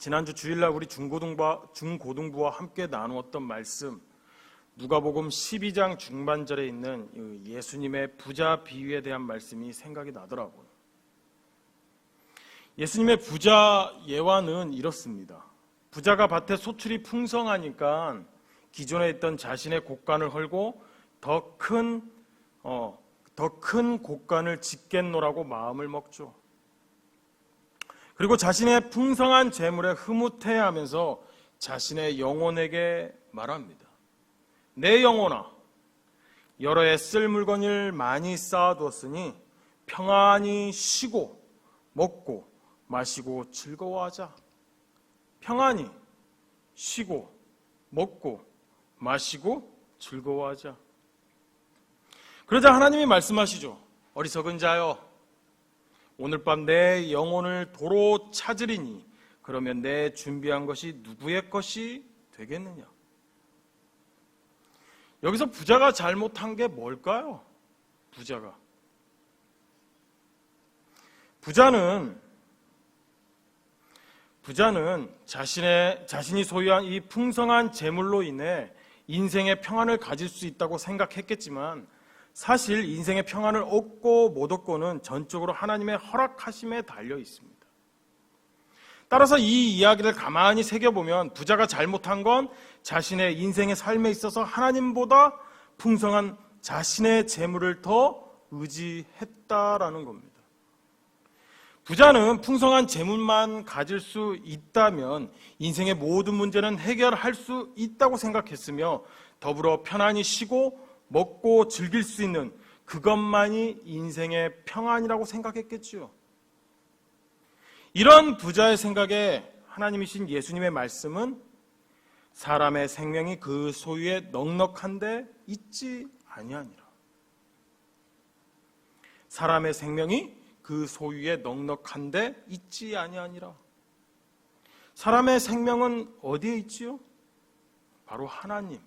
지난주 주일날 우리 중고등부와, 중고등부와 함께 나누었던 말씀, 누가복음 12장 중반절에 있는 이 예수님의 부자 비유에 대한 말씀이 생각이 나더라고요. 예수님의 부자 예화는 이렇습니다. 부자가 밭에 소출이 풍성하니까 기존에 있던 자신의 곡간을 헐고 더 큰, 어, 더 큰 곡간을 짓겠노라고 마음을 먹죠. 그리고 자신의 풍성한 재물에 흐뭇해 하면서 자신의 영혼에게 말합니다. 내 영혼아, 여러 해쓸 물건을 많이 쌓아두었으니 평안히 쉬고 먹고 마시고 즐거워하자. 평안히 쉬고 먹고 마시고 즐거워하자. 그러자 하나님이 말씀하시죠. 어리석은 자여, 오늘 밤 내 영혼을 도로 찾으리니 그러면 내 준비한 것이 누구의 것이 되겠느냐? 여기서 부자가 잘못한 게 뭘까요? 부자가. 부자는 부자는 자신의 자신이 소유한 이 풍성한 재물로 인해 인생의 평안을 가질 수 있다고 생각했겠지만 사실 인생의 평안을 얻고 못 얻고는 전적으로 하나님의 허락하심에 달려 있습니다. 따라서 이 이야기를 가만히 새겨보면 부자가 잘못한 건 자신의 인생의 삶에 있어서 하나님보다 풍성한 자신의 재물을 더 의지했다라는 겁니다. 부자는 풍성한 재물만 가질 수 있다면 인생의 모든 문제는 해결할 수 있다고 생각했으며 더불어 편안히 쉬고 먹고 즐길 수 있는 그것만이 인생의 평안이라고 생각했겠지요. 이런 부자의 생각에 하나님이신 예수님의 말씀은 사람의 생명이 그 소유에 넉넉한데 있지 아니하니라. 사람의 생명이 그 소유에 넉넉한데 있지 아니하니라. 사람의 생명은 어디에 있지요? 바로 하나님,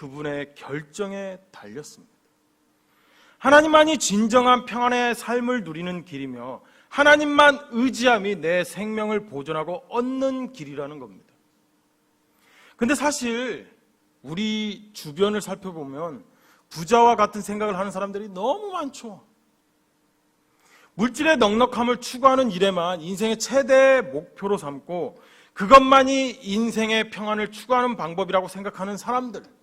그분의 결정에 달렸습니다. 하나님만이 진정한 평안의 삶을 누리는 길이며 하나님만 의지함이 내 생명을 보존하고 얻는 길이라는 겁니다. 근데 사실 우리 주변을 살펴보면 부자와 같은 생각을 하는 사람들이 너무 많죠. 물질의 넉넉함을 추구하는 일에만 인생의 최대 목표로 삼고 그것만이 인생의 평안을 추구하는 방법이라고 생각하는 사람들.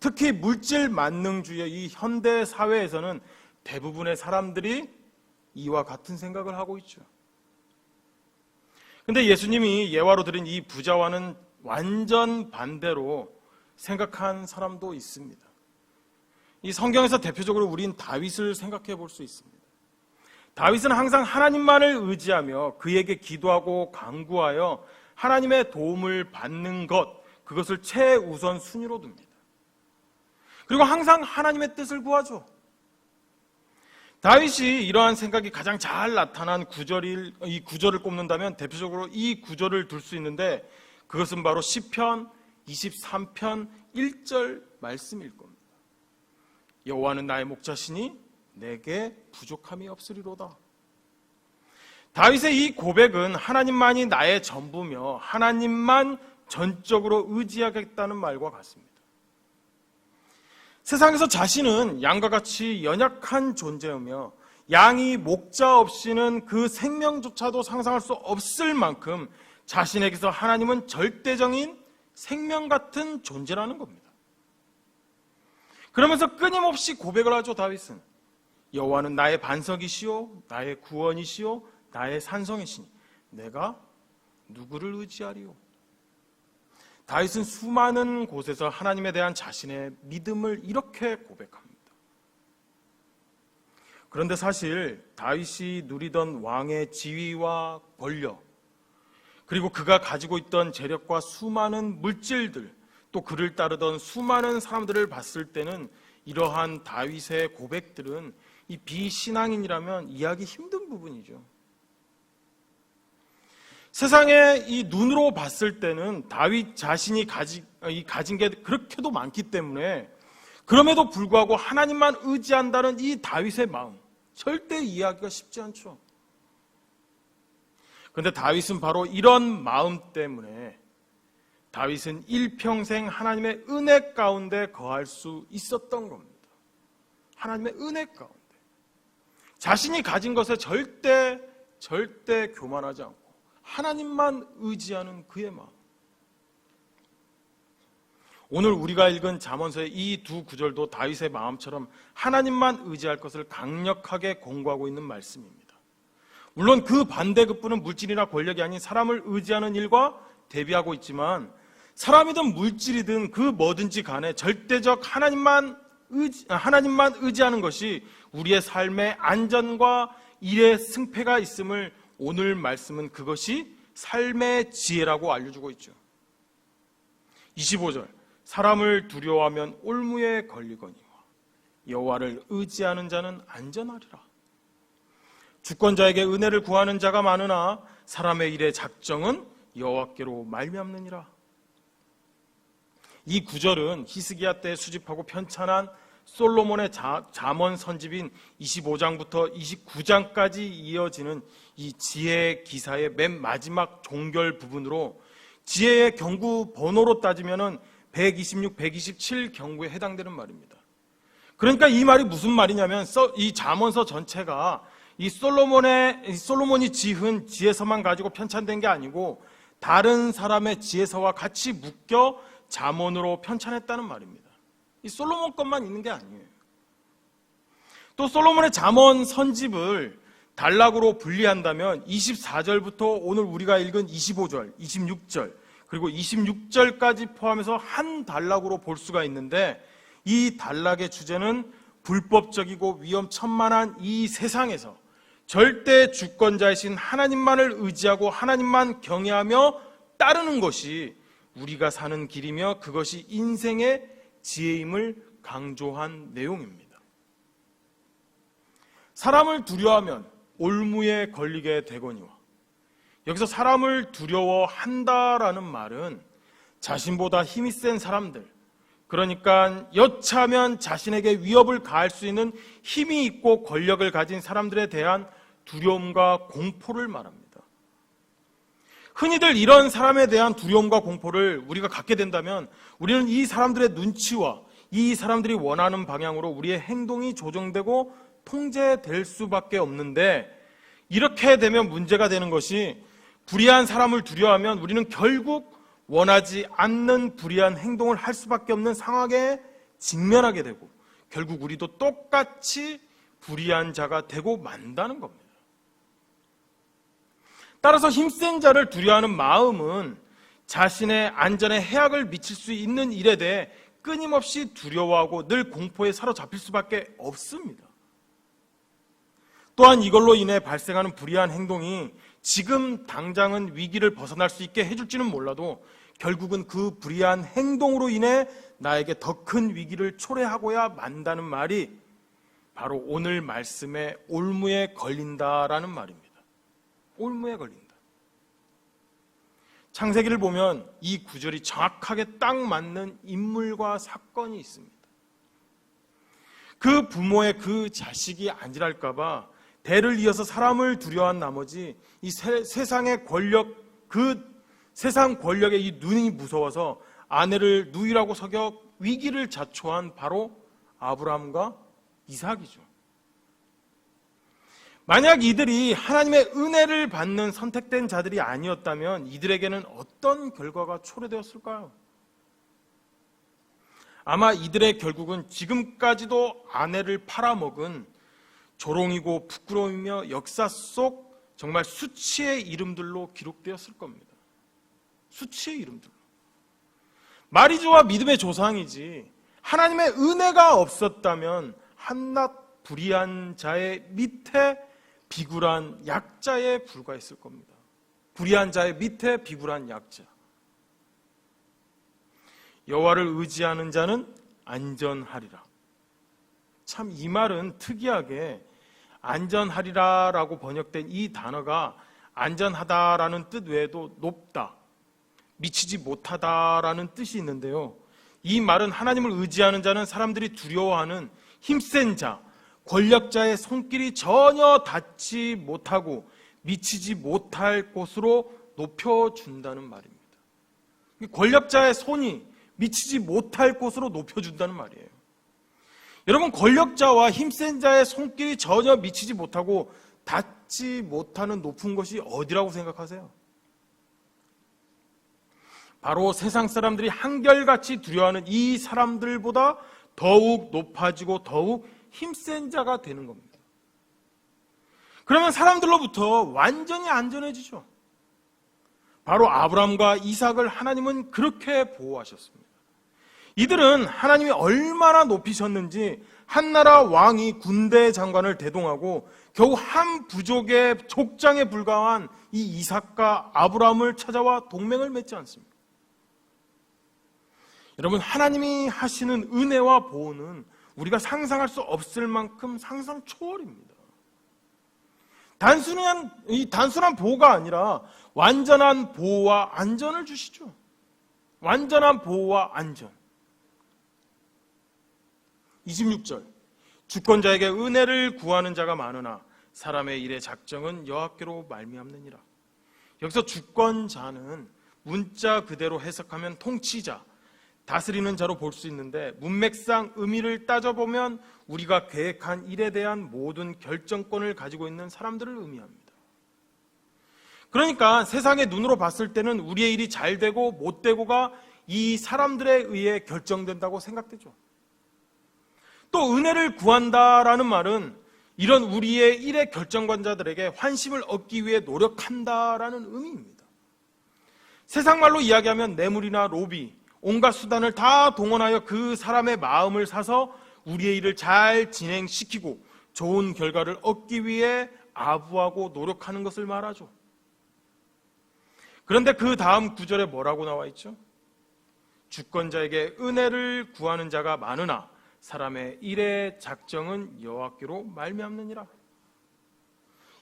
특히 물질 만능주의 이 현대 사회에서는 대부분의 사람들이 이와 같은 생각을 하고 있죠. 근데 예수님이 예화로 드린 이 부자와는 완전 반대로 생각한 사람도 있습니다. 이 성경에서 대표적으로 우린 다윗을 생각해 볼 수 있습니다. 다윗은 항상 하나님만을 의지하며 그에게 기도하고 강구하여 하나님의 도움을 받는 것, 그것을 최우선 순위로 둡니다. 그리고 항상 하나님의 뜻을 구하죠. 다윗이 이러한 생각이 가장 잘 나타난 구절이 이 구절을 꼽는다면 대표적으로 이 구절을 둘 수 있는데 그것은 바로 시편 23편 1절 말씀일 겁니다. 여호와는 나의 목자시니 내게 부족함이 없으리로다. 다윗의 이 고백은 하나님만이 나의 전부며 하나님만 전적으로 의지하겠다는 말과 같습니다. 세상에서 자신은 양과 같이 연약한 존재이며 양이 목자 없이는 그 생명조차도 상상할 수 없을 만큼 자신에게서 하나님은 절대적인 생명 같은 존재라는 겁니다. 그러면서 끊임없이 고백을 하죠, 다윗은. 여호와는 나의 반석이시오, 나의 구원이시오, 나의 산성이시니 내가 누구를 의지하리오? 다윗은 수많은 곳에서 하나님에 대한 자신의 믿음을 이렇게 고백합니다. 그런데 사실 다윗이 누리던 왕의 지위와 권력, 그리고 그가 가지고 있던 재력과 수많은 물질들, 또 그를 따르던 수많은 사람들을 봤을 때는 이러한 다윗의 고백들은 이 비신앙인이라면 이해하기 힘든 부분이죠. 세상에 이 눈으로 봤을 때는 다윗 자신이 가지, 이 가진 게 그렇게도 많기 때문에 그럼에도 불구하고 하나님만 의지한다는 이 다윗의 마음 절대 이해하기가 쉽지 않죠. 근데 다윗은 바로 이런 마음 때문에 다윗은 일평생 하나님의 은혜 가운데 거할 수 있었던 겁니다. 하나님의 은혜 가운데. 자신이 가진 것에 절대, 절대 교만하지 않고 하나님만 의지하는 그의 마음. 오늘 우리가 읽은 잠언서의 이 두 구절도 다윗의 마음처럼 하나님만 의지할 것을 강력하게 공고하고 있는 말씀입니다. 물론 그 반대급부는 물질이나 권력이 아닌 사람을 의지하는 일과 대비하고 있지만 사람이든 물질이든 그 뭐든지 간에 절대적 하나님만 의지, 하나님만 의지하는 것이 우리의 삶의 안전과 일의 승패가 있음을 오늘 말씀은 그것이 삶의 지혜라고 알려주고 있죠. 25절 사람을 두려워하면 올무에 걸리거니와 여호와를 의지하는 자는 안전하리라. 주권자에게 은혜를 구하는 자가 많으나 사람의 일의 작정은 여호와께로 말미암느니라. 이 구절은 히스기야 때 수집하고 편찬한 솔로몬의 자, 잠언 선집인 25장부터 29장까지 이어지는 이 지혜 기사의 맨 마지막 종결 부분으로 지혜의 경구 번호로 따지면은 126, 127 경구에 해당되는 말입니다. 그러니까 이 말이 무슨 말이냐면 이 잠언서 전체가 이 솔로몬의 이 솔로몬이 지은 지혜서만 가지고 편찬된 게 아니고 다른 사람의 지혜서와 같이 묶여 잠언으로 편찬했다는 말입니다. 이 솔로몬 것만 있는 게 아니에요. 또 솔로몬의 잠언 선집을 단락으로 분리한다면 24절부터 오늘 우리가 읽은 25절, 26절, 그리고 26절까지 포함해서 한 단락으로 볼 수가 있는데 이 단락의 주제는 불법적이고 위험천만한 이 세상에서 절대 주권자이신 하나님만을 의지하고 하나님만 경외하며 따르는 것이 우리가 사는 길이며 그것이 인생의 지혜임을 강조한 내용입니다. 사람을 두려워하면 올무에 걸리게 되거니와 여기서 사람을 두려워한다라는 말은 자신보다 힘이 센 사람들, 그러니까 여차하면 자신에게 위협을 가할 수 있는 힘이 있고 권력을 가진 사람들에 대한 두려움과 공포를 말합니다. 흔히들 이런 사람에 대한 두려움과 공포를 우리가 갖게 된다면 우리는 이 사람들의 눈치와 이 사람들이 원하는 방향으로 우리의 행동이 조정되고 통제될 수밖에 없는데 이렇게 되면 문제가 되는 것이 불의한 사람을 두려워하면 우리는 결국 원하지 않는 불의한 행동을 할 수밖에 없는 상황에 직면하게 되고 결국 우리도 똑같이 불의한 자가 되고 만다는 겁니다. 따라서 힘센 자를 두려워하는 마음은 자신의 안전에 해악을 미칠 수 있는 일에 대해 끊임없이 두려워하고 늘 공포에 사로잡힐 수밖에 없습니다. 또한 이걸로 인해 발생하는 불의한 행동이 지금 당장은 위기를 벗어날 수 있게 해줄지는 몰라도 결국은 그 불의한 행동으로 인해 나에게 더 큰 위기를 초래하고야 만다는 말이 바로 오늘 말씀에 올무에 걸린다라는 말입니다. 올무에 걸린다. 창세기를 보면 이 구절이 정확하게 딱 맞는 인물과 사건이 있습니다. 그 부모의 그 자식이 아니랄까봐 대를 이어서 사람을 두려워한 나머지 이 세, 세상의 권력, 그 세상 권력의 이 눈이 무서워서 아내를 누이라고 석여 위기를 자초한 바로 아브라함과 이삭이죠. 만약 이들이 하나님의 은혜를 받는 선택된 자들이 아니었다면 이들에게는 어떤 결과가 초래되었을까요? 아마 이들의 결국은 지금까지도 아내를 팔아먹은 조롱이고 부끄러움이며 역사 속 정말 수치의 이름들로 기록되었을 겁니다. 수치의 이름들로. 마리조와 믿음의 조상이지 하나님의 은혜가 없었다면 한낱 불의한 자의 밑에 비굴한 약자에 불과했을 겁니다. 불의한 자의 밑에 비굴한 약자. 여호와를 의지하는 자는 안전하리라. 참 이 말은 특이하게 안전하리라라고 번역된 이 단어가 안전하다라는 뜻 외에도 높다, 미치지 못하다라는 뜻이 있는데요. 이 말은 하나님을 의지하는 자는 사람들이 두려워하는 힘센 자, 권력자의 손길이 전혀 닿지 못하고 미치지 못할 곳으로 높여준다는 말입니다. 권력자의 손이 미치지 못할 곳으로 높여준다는 말이에요. 여러분, 권력자와 힘센 자의 손길이 전혀 미치지 못하고 닿지 못하는 높은 것이 어디라고 생각하세요? 바로 세상 사람들이 한결같이 두려워하는 이 사람들보다 더욱 높아지고 더욱 힘센 자가 되는 겁니다. 그러면 사람들로부터 완전히 안전해지죠. 바로 아브람과 이삭을 하나님은 그렇게 보호하셨습니다. 이들은 하나님이 얼마나 높이셨는지 한나라 왕이 군대 장관을 대동하고 겨우 한 부족의 족장에 불과한 이 이삭과 아브람을 찾아와 동맹을 맺지 않습니다. 여러분 하나님이 하시는 은혜와 보호는 우리가 상상할 수 없을 만큼 상상 초월입니다. 단순한 이 단순한 보호가 아니라 완전한 보호와 안전을 주시죠. 완전한 보호와 안전. 26절. 주권자에게 은혜를 구하는 자가 많으나 사람의 일의 작정은 여호와께로 말미암느니라. 여기서 주권자는 문자 그대로 해석하면 통치자, 다스리는 자로 볼 수 있는데 문맥상 의미를 따져보면 우리가 계획한 일에 대한 모든 결정권을 가지고 있는 사람들을 의미합니다. 그러니까 세상의 눈으로 봤을 때는 우리의 일이 잘 되고 못 되고가 이 사람들에 의해 결정된다고 생각되죠. 또 은혜를 구한다라는 말은 이런 우리의 일의 결정권자들에게 환심을 얻기 위해 노력한다라는 의미입니다. 세상 말로 이야기하면 뇌물이나 로비, 온갖 수단을 다 동원하여 그 사람의 마음을 사서 우리의 일을 잘 진행시키고 좋은 결과를 얻기 위해 아부하고 노력하는 것을 말하죠. 그런데 그 다음 구절에 뭐라고 나와 있죠? 주권자에게 은혜를 구하는 자가 많으나 사람의 일의 작정은 여호와께로 말미암느니라.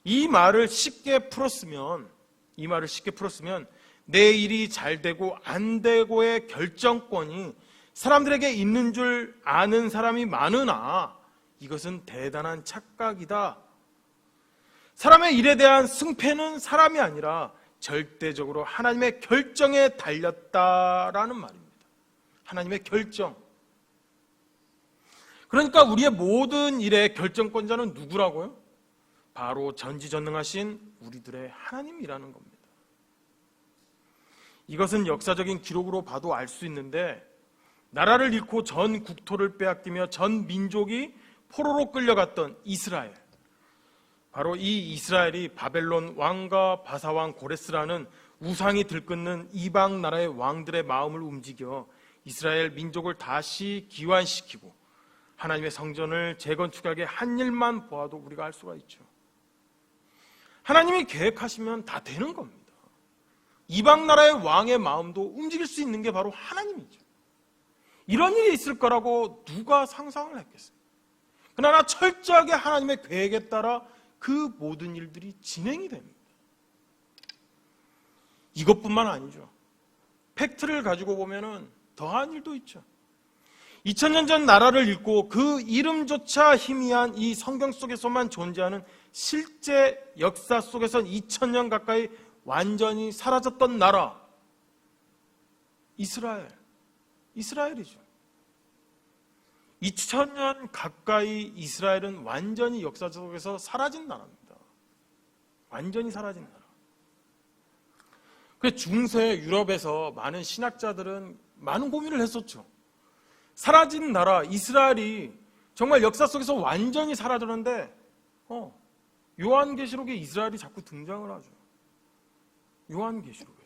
이 말을 쉽게 풀었으면 이 말을 쉽게 풀었으면 내 일이 잘 되고 안 되고의 결정권이 사람들에게 있는 줄 아는 사람이 많으나 이것은 대단한 착각이다. 사람의 일에 대한 승패는 사람이 아니라 절대적으로 하나님의 결정에 달렸다라는 말입니다. 하나님의 결정. 그러니까 우리의 모든 일의 결정권자는 누구라고요? 바로 전지전능하신 우리들의 하나님이라는 겁니다. 이것은 역사적인 기록으로 봐도 알 수 있는데 나라를 잃고 전 국토를 빼앗기며 전 민족이 포로로 끌려갔던 이스라엘. 바로 이 이스라엘이 바벨론 왕과 바사왕 고레스라는 우상이 들끓는 이방 나라의 왕들의 마음을 움직여 이스라엘 민족을 다시 기환시키고 하나님의 성전을 재건축하게 한 일만 보아도 우리가 알 수가 있죠. 하나님이 계획하시면 다 되는 겁니다. 이방 나라의 왕의 마음도 움직일 수 있는 게 바로 하나님이죠. 이런 일이 있을 거라고 누가 상상을 했겠어요? 그러나 철저하게 하나님의 계획에 따라 그 모든 일들이 진행이 됩니다. 이것뿐만 아니죠. 팩트를 가지고 보면은 더한 일도 있죠. 2000년 전 나라를 잃고 그 이름조차 희미한 이 성경 속에서만 존재하는 실제 역사 속에선 2000년 가까이 완전히 사라졌던 나라 이스라엘 이스라엘이죠. 2000년 가까이 이스라엘은 완전히 역사 속에서 사라진 나라입니다. 완전히 사라진 나라. 그 중세 유럽에서 많은 신학자들은 많은 고민을 했었죠. 사라진 나라 이스라엘이 정말 역사 속에서 완전히 사라졌는데 어, 요한계시록에 이스라엘이 자꾸 등장을 하죠. 요한계시록에서.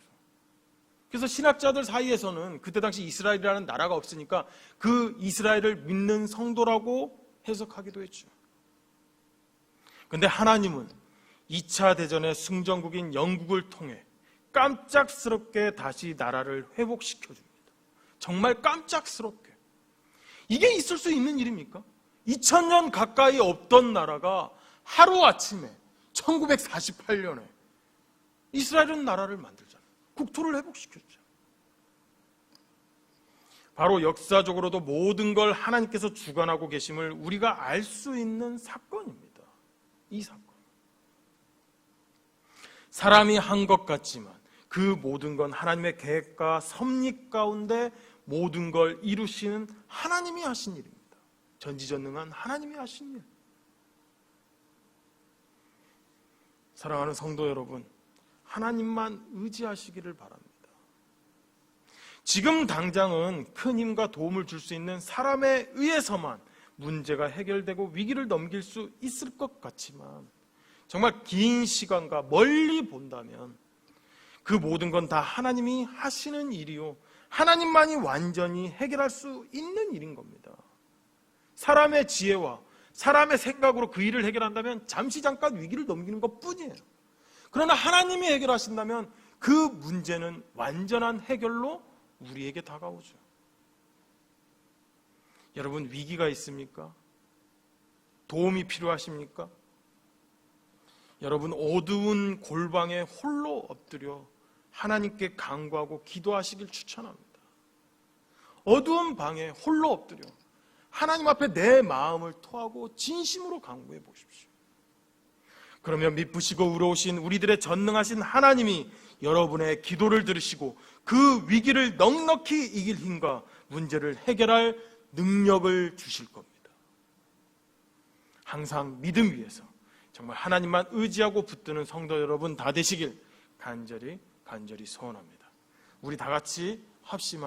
그래서 신학자들 사이에서는 그때 당시 이스라엘이라는 나라가 없으니까 그 이스라엘을 믿는 성도라고 해석하기도 했죠. 근데 하나님은 2차 대전의 승전국인 영국을 통해 깜짝스럽게 다시 나라를 회복시켜 줍니다. 정말 깜짝스럽게. 이게 있을 수 있는 일입니까? 2000년 가까이 없던 나라가 하루아침에 1948년에 이스라엘은 나라를 만들잖아요. 국토를 회복시켰죠. 바로 역사적으로도 모든 걸 하나님께서 주관하고 계심을 우리가 알 수 있는 사건입니다. 이 사건. 사람이 한 것 같지만 그 모든 건 하나님의 계획과 섭리 가운데 모든 걸 이루시는 하나님이 하신 일입니다. 전지전능한 하나님이 하신 일. 사랑하는 성도 여러분, 하나님만 의지하시기를 바랍니다. 지금 당장은 큰 힘과 도움을 줄 수 있는 사람에 의해서만 문제가 해결되고 위기를 넘길 수 있을 것 같지만 정말 긴 시간과 멀리 본다면 그 모든 건 다 하나님이 하시는 일이요. 하나님만이 완전히 해결할 수 있는 일인 겁니다. 사람의 지혜와 사람의 생각으로 그 일을 해결한다면 잠시 잠깐 위기를 넘기는 것 뿐이에요. 그러나 하나님이 해결하신다면 그 문제는 완전한 해결로 우리에게 다가오죠. 여러분, 위기가 있습니까? 도움이 필요하십니까? 여러분, 어두운 골방에 홀로 엎드려 하나님께 간구하고 기도하시길 추천합니다. 어두운 방에 홀로 엎드려 하나님 앞에 내 마음을 토하고 진심으로 간구해 보십시오. 그러면 미쁘시고 의로우신 우리들의 전능하신 하나님이 여러분의 기도를 들으시고 그 위기를 넉넉히 이길 힘과 문제를 해결할 능력을 주실 겁니다. 항상 믿음 위에서 정말 하나님만 의지하고 붙드는 성도 여러분 다 되시길 간절히 간절히 소원합니다. 우리 다 같이 합심한